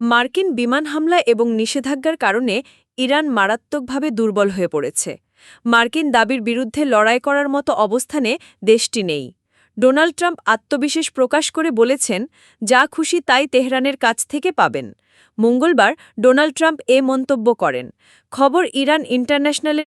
মার্কিন বিমান হামলা এবং নিষেধাজ্ঞার কারণে ইরান মারাত্মকভাবে দুর্বল হয়ে পড়েছে। মার্কিন দাবির বিরুদ্ধে লড়াই করার মতো অবস্থানে দেশটি নেই। ডোনাল্ড ট্রাম্প আত্মবিশ্বাস প্রকাশ করে বলেছেন, যা খুশি তাই তেহরানের কাছ থেকে পাবেন। মঙ্গলবার ডোনাল্ড ট্রাম্প এ মন্তব্য করেন। খবর ইরান ইন্টারন্যাশনালের